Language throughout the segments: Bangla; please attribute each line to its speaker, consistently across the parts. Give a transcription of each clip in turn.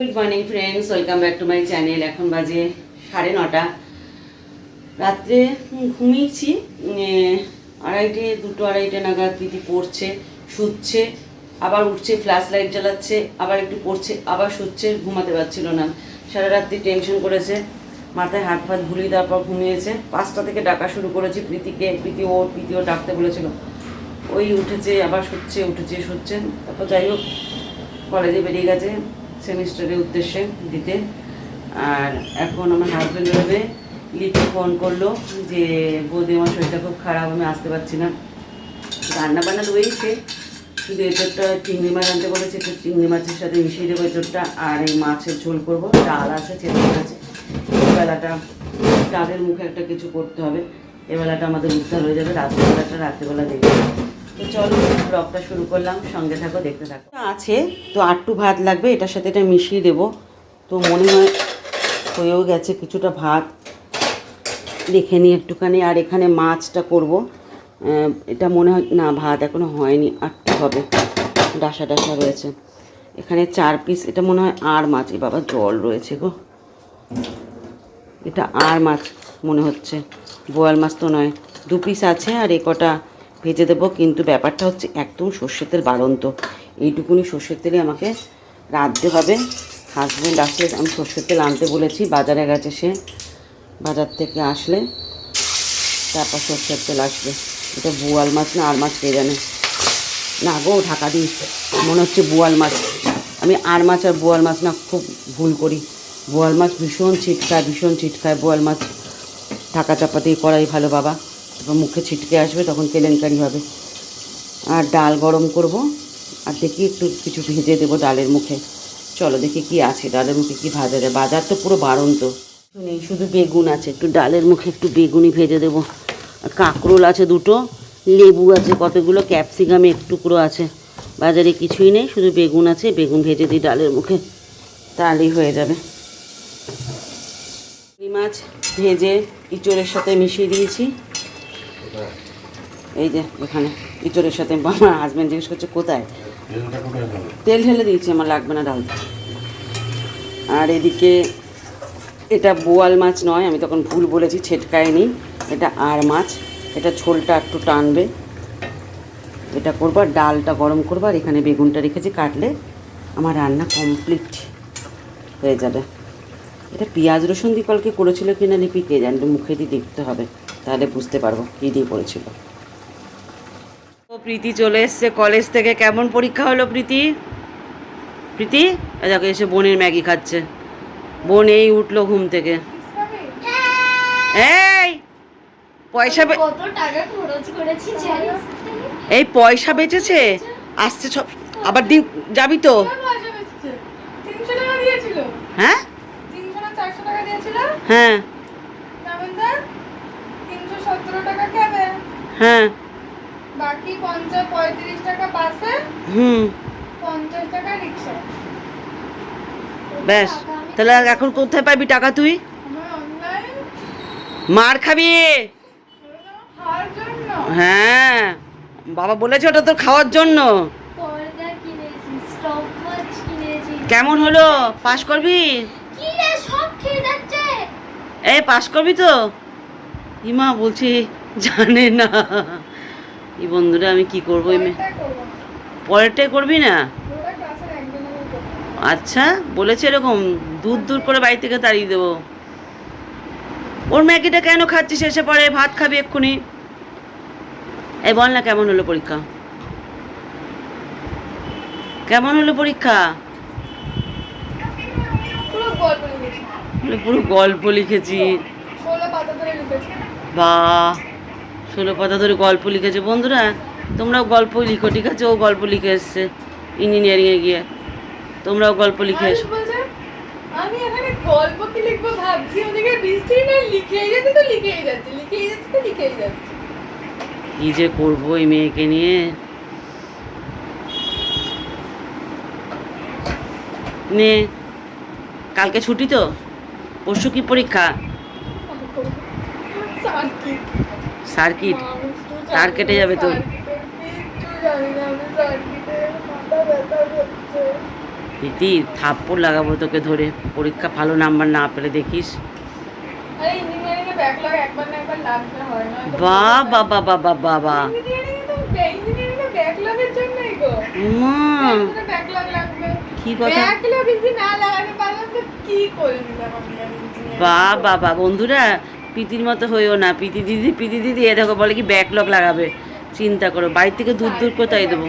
Speaker 1: Good morning friends welcome back to my channel এখন বাজে সাড়ে নটা। রাত্রে ঘুমিয়েছি আড়াইটে, দুটো আড়াইটে নাগাদ প্রীতি পড়ছে, শুচ্ছে, আবার উঠছে, ফ্ল্যাশ লাইট জ্বালাচ্ছে, আবার একটু পড়ছে, আবার শুচ্ছে, ঘুমাতে পারছিল না। সারা রাত্রি টেনশন করেছে, মাথায় হাত ফাত ভুলিয়ে দেওয়ার পর ঘুমিয়েছে। পাঁচটা থেকে ডাকা শুরু করেছি, প্রীতিকে, প্রীতি ও, প্রীতিও ডাকতে বলেছিল। ওই উঠেছে, আবার শুচ্ছে, উঠেছে, শুচ্ছে। তারপর যাই হোক, কলেজে বেরিয়ে গেছে। সেমিস্টারের উদ্দেশ্যে দিতে। আর এখন আমার হাজব্যান্ড বেরোবে লিপি ফোন করল যে বৌদি আমার শরীরটা খুব খারাপ, আমি আসতে পারছি না। রান্না বান্না রয়েছে শুধু এঁচোরটা চিংড়ি মাছ আনতে বলেছে একটু চিংড়ি মাছের সাথে মিশিয়ে দেবো এঁচোরটা আর এই মাছের ঝোল করব। ডাল আছে চেতন আছে। বেলাটা ডালের মুখে একটা কিছু করতে হবে। এবেলাটা আমাদের উদ্ধার হয়ে যাবে। রাত্রিবেলাটা রাত্রিবেলা দেখবে। তো চলো, ব্লগটা শুরু করলাম, সঙ্গে থাকো, দেখতে থাকো। আছে, তো আটটু ভাত লাগবে, এটার সাথে এটা মিশিয়ে দেবো। তো মনে হয় হয়েও গেছে কিছুটা ভাত। দেখে নিই একটুখানি, আর এখানে মাছটা করব। এটা মনে হয়, না, ভাত এখনও হয়নি, আটটু হবে। ডাসা ডাসা রয়েছে। এখানে চার পিস এটা মনে হয় আর মাছ। এ বাবা, জল রয়েছে গো। এটা আর মাছ মনে হচ্ছে। বোয়াল মাছ তো নয়, দু পিস আছে, আর এ কটা ভেজে দেবো, কিন্তু ব্যাপারটা হচ্ছে একদম সর্ষের তেল বাড়ন্ত। এইটুকুনি সর্ষের তেলে আমাকে রাঁধতে হবে। হাজব্যান্ড আসলে আমি সর্ষের তেল আনতে বলেছি, বাজারে গেছে সে। বাজার থেকে আসলে তারপর সর্ষের তেল আসবে। এটা বোয়াল মাছ না, আর মাছ কে জানে? না গো, ঢাকা দিস মনে হচ্ছে বোয়াল মাছ। আমি আর মাছ আর বোয়াল মাছ না, খুব ভুল করি। বোয়াল মাছ ভীষণ ছিটকায় ভীষণ ছিটকায় বোয়াল মাছ। ঢাকা চাপা দিয়ে করাই ভালো, বাবা। মুখে ছিটকে আসবে, তখন কেলেঙ্কারি হবে। আর ডাল গরম করব, আর দেখি একটু কিছু ভেজে দেবো ডালের মুখে। চলো দেখি কি আছে, ডালের মুখে কি ভাজা যায়। বাজার তো পুরো বারন্ত নেই, শুধু বেগুন আছে। একটু ডালের মুখে একটু বেগুনই ভেজে দেবো। কাঁকরোল আছে দুটো, লেবু আছে কতগুলো, ক্যাপসিকাম এক টুকরো আছে। বাজারে কিছুই নেই, শুধু বেগুন আছে। বেগুন ভেজে দিই ডালের মুখে, তাহলেই হয়ে যাবে। মাছ ভেজে, ইঁচড়ের সাথে মিশিয়ে দিয়েছি। এই যে এখানে ইঁচড়ের সাথে আমার হাজব্যান্ড জিজ্ঞেস করছে কোথায়? তেল ঢেলে দিয়েছি আমার লাগবে না ডাল আর এদিকে এটা বোয়াল মাছ নয় আমি তখন ভুল বলেছি ছেটকায় ছেটকায়নি। এটা আর মাছ এটা ঝোলটা একটু টানবে। এটা করব আর ডালটা গরম করব আর এখানে বেগুনটা রেখেছি কাটলে আমার রান্না কমপ্লিট হয়ে যাবে। এটা পেঁয়াজ রসুন দিয়ে কালকে করেছিল কিনা লিপি কে জানবে মুখে দিয়ে দেখতে হবে। তাহলে বুঝতে পারব কী দিয়ে করেছিল। ও প্রীতি চলে এসছে কলেজ থেকে। কেমন পরীক্ষা হলো প্রীতি? প্রীতি? দেখো এসে বোনের ম্যাগি খাচ্ছে। বোন এই উঠল ঘুম থেকে। এই! পয়সা এই পয়সা বেঁচেছে? আসছে সব আবার দিন যাবি তো?
Speaker 2: তিনশো টাকা দিয়েছিল।
Speaker 1: হ্যাঁ?
Speaker 2: তিনশো না চারশো টাকা দিয়েছিল?
Speaker 1: হ্যাঁ। হ্যাঁ।
Speaker 2: বাকি পঞ্চাশ পঁয়ত্রিশ টাকা বাসে
Speaker 1: হুম।
Speaker 2: পঞ্চাশ টাকা রিক্সা।
Speaker 1: ব্যাস। তাহলে এখন কোথায় পাবি টাকা তুই?
Speaker 2: অনলাইন
Speaker 1: মার খাবি। হ্যাঁ। বাবা বলেছে ওটা তোর খাওয়ার জন্য। কেমন হলো? পাস করবি? এই পাস করবি তো? ইমা বলছি জানে না। এই বন্ধুরা আমি কি করব?
Speaker 2: পরেরটাই করবি
Speaker 1: না? আচ্ছা বলেছে এরকম দূর দূর করে বাড়ি থেকে তাড়িয়ে দেবো। ওর ম্যাগিটা কেন খাচ্ছিস? এসে পরে ভাত খাবি এক্ষুনি। এই বল না কেমন হলো পরীক্ষা? কেমন হলো পরীক্ষা?
Speaker 2: পুরো গল্প লিখেছি।
Speaker 1: বা ষোলো পাতা ধরে গল্প লিখেছে। বন্ধুরা তোমরাও গল্প লিখো ঠিক আছে? ও গল্প লিখে এসছে ইঞ্জিনিয়ারিংয়ে গিয়ে। তোমরাও গল্প লিখে এসো।
Speaker 2: আমি এখানে গল্প কি লিখব ভাবছি ওদিকে বৃষ্টি না লিখেই যাচ্ছে তো লিখেই যাচ্ছে লিখেই যাচ্ছে তো লিখেই যাচ্ছে।
Speaker 1: কি যে করব এই মেয়েকে নিয়ে? নে কালকে ছুটি তো? পরশু কি পরীক্ষা?
Speaker 2: সার্কিট
Speaker 1: তার কেটে যাবে
Speaker 2: করছে
Speaker 1: প্রীতি থাপ্পড় লাগাবো তোকে ধরে। পরীক্ষা ভালো নাম্বার না পেলে দেখিস। বা
Speaker 2: তো জন্যই গো
Speaker 1: মা।
Speaker 2: ব্যাকলগ লাগবে
Speaker 1: কি কথা
Speaker 2: তো engineering?
Speaker 1: বা বাবা বন্ধুরা পিতির মতো হইও না। পিতি দিদি পিতি দিদি এ দেখো বলে কি ব্যাকলগ লাগাবে। চিন্তা করো বাড়ি থেকে দূর দূর কোথায় দেবো?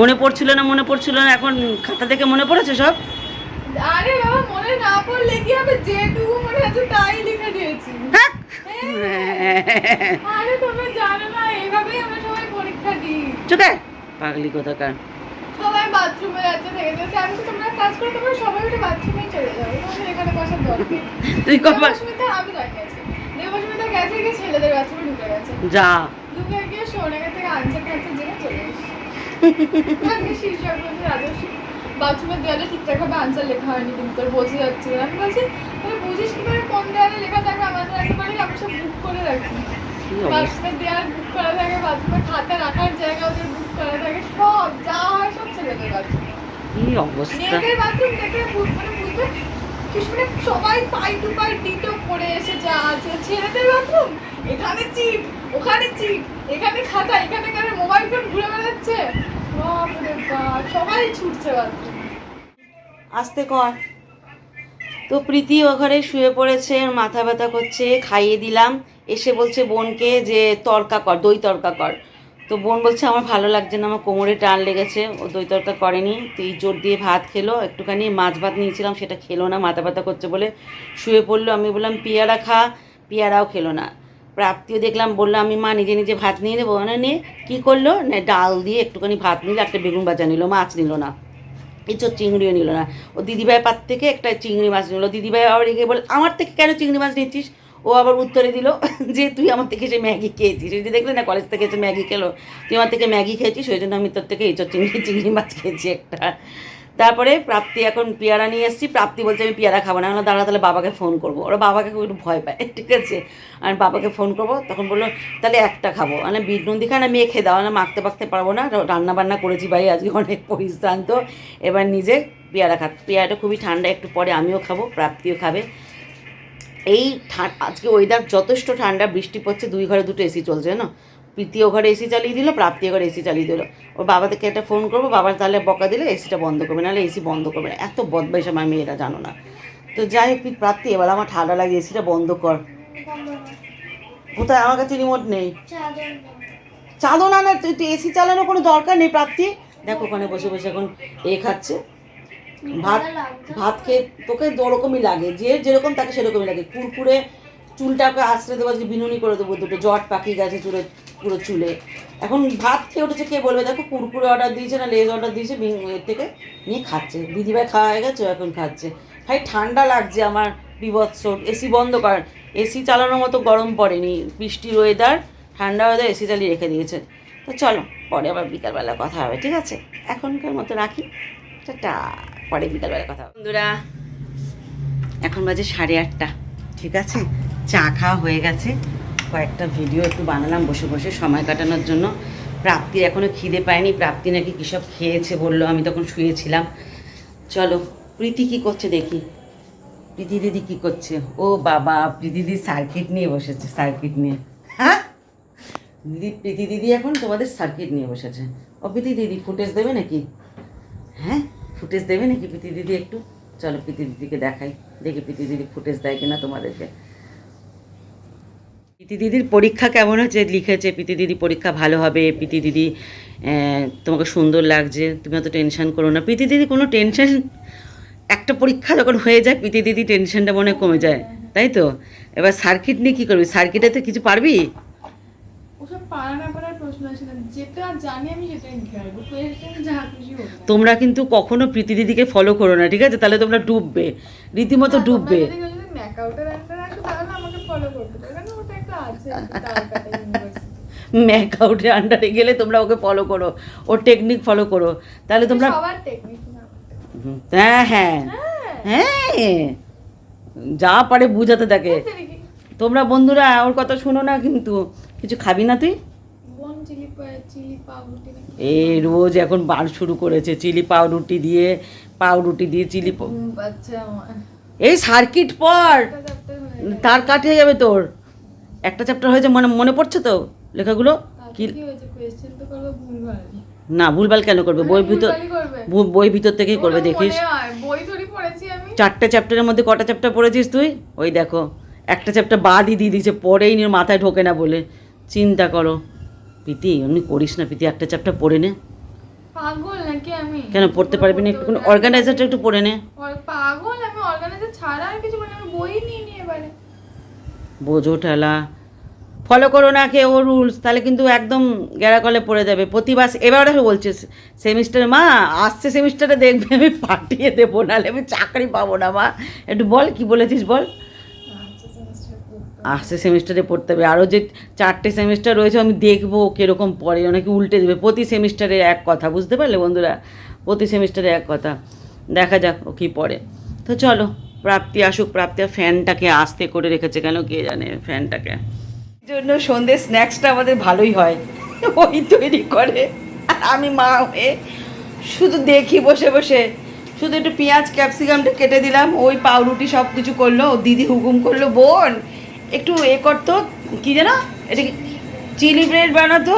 Speaker 1: মনে পড়ছিল না মনে পড়ছিল না এখন খাতা থেকে মনে পড়েছে সব?
Speaker 2: আরে বাবা মনে না পড়লে কি হবে? যেটুকু মনে আছে তাই লিখে দিয়েছি। আরে তোমরা জানো না এইভাবেই আমরা সবাই পরীক্ষা দিই।
Speaker 1: পাগলি কোথাকার।
Speaker 2: বাথরুমে যাচ্ছে থেকে যাচ্ছে আমি তো তোমরা কাজ করে তোমরা সবাই উঠে বাথরুমেই চলে যাবে তোমাদের এখানে বসার দরকার
Speaker 1: তুই কবার
Speaker 2: দেবস্মিতা আমি দাঁড়িয়ে আছি। দেবস্মিতা গেছে গিয়ে ছেলেদের বাথরুমে ঢুকে গেছে।
Speaker 1: যা।
Speaker 2: ঢুকে গিয়ে সোনাকে থেকে আনসার টানসার জেনে চলে এসেছি। আমি শীর্ষক বলছি বাথরুমের দেওয়ালে ঠিকঠাক ভাবে আনসার লেখা হয়নি কিন্তু তোর বোঝা যাচ্ছে। আমি বলছি তাহলে বুঝিস কি করে কোন দেওয়ালে লেখা থাকবে? আমাদের একেবারে আমি সব বুক করে রাখি। বুক করা থাকে খাতা রাখার জায়গা ওদের বুক করা থাকে সব যা হয় সব ছেলেদের বাথরুম
Speaker 1: কি অবস্থা?
Speaker 2: মেয়েদের বাথরুম দেখে মানে বুঝবে কি সবাই পাই টু পাই ডিটো পরে এসে যা আছে। ছেলেদের বাথরুম এখানে চিপ ওখানে চিপ এখানে খাতা এখানে কারে মোবাইল ফোন ঘুরে বেড়াচ্ছে। বাপরে বাপ সবাই ছুটছে বাথরুম
Speaker 1: আসতে কর। তো প্রীতি ওখানে শুয়ে পড়েছে মাথা ব্যথা করছে খাইয়ে দিলাম। এসে বলছে বোনকে যে তরকা কর, দই তরকা কর। তো বোন বলছে, আমার ভালো লাগছে না, আমার কোমরে টান লেগেছে, ও দই তরকা করেনি। তো এই জোর দিয়ে ভাত খেলো, একটুখানি মাছ ভাত নিয়েছিলাম, সেটা খেলো না, মাথা ব্যথা করছে বলে শুয়ে পড়ল। আমি বললাম, পেয়ারা খা। পেয়ারাও খেলো না। প্রাপ্তিও দেখলাম, বলল, আমি মা নিজে নিজে ভাত নিয়ে নেব। না নিয়ে কী করল? না, ডাল দিয়ে একটুখানি ভাত নিল, একটা বেগুন ভাজা নিল, মাছ নিল না। কিছু চিংড়িও নিল না। ও দিদিভাই পাত থেকে একটা চিংড়ি মাছ নিল। দিদিভাই আবার রেখে বলে, আমার থেকে কেন চিংড়ি মাছ নিচ্ছিস? ও আবার উত্তরে দিল যে তুই আমার থেকে সে ম্যাগি খেয়েছিস। ওই যে দেখলে না কলেজ থেকে এসে ম্যাগি খেলো, তুই আমার থেকে ম্যাগি খেয়েছিস, ওই জন্য আমি তোর থেকে এঁচোর চিংড়ি চিংড়ি মাছ খেয়েছি একটা। তারপরে প্রাপ্তি এখন পেয়ারা নিয়ে এসেছি। প্রাপ্তি বলছে, আমি পেয়ারা খাব না। দাঁড়া, তাহলে বাবাকে ফোন করব। ওরা বাবাকে একটু ভয় পায়, ঠিক আছে? আর বাবাকে ফোন করব, তখন বলল, তাহলে একটা খাব। মানে বিট নুন দিখা না মেখে দাও। না মাখতে মাখতে পারব না রান্না বান্না করেছি ভাই আজকে অনেক পরিশ্রান্ত। এবার নিজে পেয়ারা খা পেয়ারাটা খুবই ঠান্ডা, একটু পরে আমিও খাব, প্রাপ্তিও খাবে। এই আজকে ওয়েদার যথেষ্ট ঠান্ডা, বৃষ্টি পড়ছে, দুই ঘরে দুটো এসি চলছে না প্রীতিও ঘরে এসি চালিয়ে দিল, প্রাপ্তিও ঘরে এসি চালিয়ে দিল। ওর বাবাদেরকে একটা ফোন করব, বাবার তাহলে বকা দিলে এসিটা বন্ধ করবে, নাহলে এসি বন্ধ করবে না। এত বদমাইশ আমার মেয়েরা, জানো না। তো যাই হোক তুই প্রাপ্তি, এবার আমার ঠান্ডা লাগে এসিটা বন্ধ কর। কোথায়? আমার কাছে রিমোট নেই। চালো না না, তুই এসি চালানোর কোনো দরকার নেই, প্রাপ্তি? দেখো, ওখানে বসে বসে এখন এ খাচ্ছে। ভাত ভাত খেয়ে তোকে ওরকমই লাগে। যে যেরকম তাকে সেরকমই লাগে। কুরকুরে চুলটাকে আশ্রয় দেবো আজকে বিনুনি করে দেবো দুটো। জট পাকিয়ে গেছে চুলে পুরো চুলে। এখন ভাত খেয়ে উঠেছে কে বলবে? দেখো কুরকুরে অর্ডার দিয়েছে না লেজ অর্ডার দিয়েছে এর থেকে নিয়ে খাচ্ছে। দিদিভাই খাওয়া হয়ে গেছে এখন খাচ্ছে। ভাই ঠান্ডা লাগছে আমার বিভৎস। এসি বন্ধ কর। এসি চালানোর মতো গরম পড়েনি। বৃষ্টির ওয়েদার ঠান্ডা ওয়েদার এসি চালিয়ে রেখে দিয়েছে। তো চলো পরে আবার বিকালবেলা কথা হবে ঠিক আছে? এখনকার মতো রাখি। টাটা। পরে বিকালবেলা কথা। বন্ধুরা, এখন বাজে সাড়ে আটটা। ঠিক আছে? চা খাওয়া হয়ে গেছে। কয়েকটা ভিডিও একটু বানালাম বসে বসে সময় কাটানোর জন্য। প্রাপ্তির এখনও খিদে পায়নি। প্রাপ্তি নাকি কী সব খেয়েছে বলল, আমি তখন শুয়েছিলাম। চলো, প্রীতি কী করছে দেখি। প্রীতি দিদি কী করছে? ও বাবা, প্রীতি দিদি সার্কিট নিয়ে বসেছে সার্কিট নিয়ে। হ্যাঁ? দিদি, প্রীতি দিদি এখন তোমাদের সার্কিট নিয়ে বসেছে। ও প্রীতি দিদি ফুটেজ দেবে নাকি? হ্যাঁ? ফুটেজ দেবে নাকি প্রীতি দিদি একটু? চলো প্রীতি দিদিকে দেখাই, দেখি প্রীতি দিদি ফুটেজ দেয় কিনা তোমাদেরকে। প্রীতি দিদির পরীক্ষা কেমন হচ্ছে? লিখেছে, প্রীতি দিদি পরীক্ষা ভালো হবে, প্রীতি দিদি তোমাকে সুন্দর লাগছে, তুমি অত টেনশন করো না। প্রীতি দিদি কোনো টেনশন, একটা পরীক্ষা যখন হয়ে যায়, প্রীতি দিদি টেনশনটা মনে কমে যায়, তাই তো? এবার সার্কিট নিয়ে কী করবি? সার্কিটে তো কিছু পারবি?
Speaker 2: ওসব পারা না
Speaker 1: তোমরা কিন্তু কখনো প্রীতি দিদিকে ফলো করো না ঠিক আছে? তাহলে তোমরা ডুববে। রীতিমতো ডুববে।
Speaker 2: ম্যাকআউটের আন্ডার
Speaker 1: গেলে তোমরা ওকে ফলো করো। ওর টেকনিক ফলো করো। তাহলে তোমরা হুম, হ্যাঁ হ্যাঁ। হ্যাঁ। যা পারে বুঝাতে থাকে। তোমরা বন্ধুরা ওর কথা শোনো না কিন্তু। কিছু খাবি না তুই? এই রোজ এখন বার শুরু করেছে চিলি পাউরুটি দিয়ে পাউরুটি দিয়ে চিলি এই সার্কিট পর
Speaker 2: হয়ে।
Speaker 1: তার কাটে যাবে তোর। একটা চ্যাপ্টার হয়েছে মনে মনে পড়ছে তো লেখাগুলো? কি না ভুলভাল কেন করবে? বই ভিতর বই- ভিতর থেকেই করবে দেখিস।
Speaker 2: হয়,
Speaker 1: চারটে চ্যাপ্টারের মধ্যে কটা চ্যাপ্টার পড়েছিস তুই? ওই দেখো একটা চ্যাপ্টার বাদই দিয়ে দিয়েছে পড়েই নিয়ে মাথায় ঢোকে না বলে। চিন্তা করো। প্রীতি এমনি করিস না প্রীতি একটা চ্যাপ্টার পড়ে নে।
Speaker 2: পাগল নাকি আমি?
Speaker 1: কেন পড়তে পারবি না? একটু অর্গানাইজারটা একটু পড়ে নে।
Speaker 2: পাগল আমি অর্গানাইজার ছাড়া আর কিছু মানে আমি বই নিয়ে নিয়ে এবারে।
Speaker 1: বোঝো ঠেলা। ফলো করো না কে ও রুলস তাহলে কিন্তু একদম গেরাকলে পড়ে যাবে। প্রতিবার এবার দেখো বলছে সেমিস্টারে মা আসছে সেমিস্টারে দেখবে আমি পাঠিয়ে দেবো নাহলে আমি চাকরি পাবো না মা। একটু বল কি বলেছিস বল? আসছে সেমিস্টারে পড়তে হবে। আরও যে চারটে সেমিস্টার রয়েছে, আমি দেখব কীরকম পড়ে। অনেকে উল্টে দেবে, প্রতি সেমিস্টারে এক কথা, বুঝতে পারলে বন্ধুরা? প্রতি সেমিস্টারে এক কথা। দেখা যাক ও কী পড়ে। তো চলো, প্রাপ্তি আসুক, প্রাপ্তি ফ্যানটাকে আস্তে করে রেখেছে কেন কে জানে ফ্যানটাকে। জন্য সন্ধ্যে স্ন্যাক্সটা আমাদের ভালোই হয়। ওই তৈরি করে। আমি মা হয়ে শুধু দেখি বসে বসে। শুধু একটু পেঁয়াজ, ক্যাপসিকামটা কেটে দিলাম। ওই পাউরুটি সব কিছু করল, দিদি হুকুম করল, বোন একটু এ করতো, কী যেন? এটা চিলি ব্রেড বানাতো,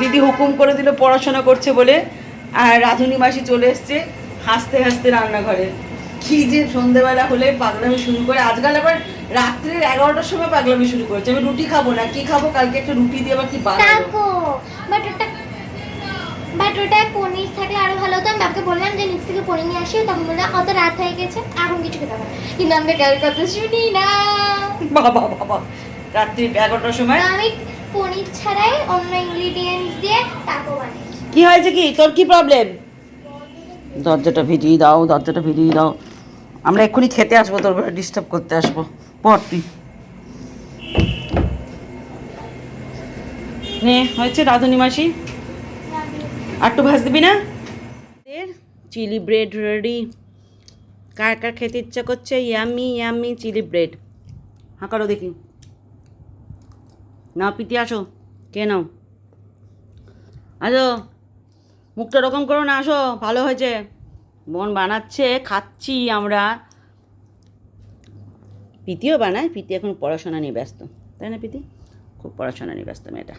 Speaker 1: দিদি হুকুম করে দিল পড়াশোনা করছে বলে, আর রাধুনি মাসি চলে এসছে হাসতে হাসতে রান্নাঘরে। কি যে সন্ধেবেলা হলে পাগলামি শুরু করে, আজকাল আবার রাত্রে এগারোটার সময় পাগলামি শুরু করেছে। আমি রুটি খাব না, কি খাব? কালকে একটা রুটি দিয়ে আবার কি বানাবো?
Speaker 3: বাট ওটা ওটায় পনির থাকলে আরও ভালো হতো। আমি বাবাকে বললাম যে নিচ থেকে পনির নিয়ে আসি তখন বললাম অত রাত হয়ে গেছে এখন কিছু খেতে হবে না। কিন্তু আমরা কার কথা শুনি না।
Speaker 1: বাবা বাবা রাত্রি এগারোটার সময়?
Speaker 3: আমি পনির ছাড়াই অন্য ইনগ্রিডিয়েন্টস দিয়ে তাকো বানিয়েছি।
Speaker 1: কি হয়েছে কি? তোর কি প্রবলেম দরজাটা ভিজিয়ে দাও দরজাটা ভিজিয়ে দাও। আমরা এক্ষুনি খেতে আসব তোর ডিস্টার্ব করতে আসব। পর তুই। নে হয়েছে রাধুনি মাসি। একটু ভাজ দিবি না? চিলি ব্রেড রেডি কার কার খেতে ইচ্ছা করছে? Yummy yummy chilli bread. হ্যাঁ করো দেখি। নাও পিটি, আসো। কে নাও। আসো। মুখটা ওরকম করো না, আসো। ভালো হয়েছে। বোন বানাচ্ছে, খাচ্ছি আমরা। পিতিও বানায় প্রীতি এখন পড়াশোনা নিয়ে ব্যস্ত। তাই না, পিতি? খুব পড়াশোনা নিয়ে ব্যস্ত মেয়েটা।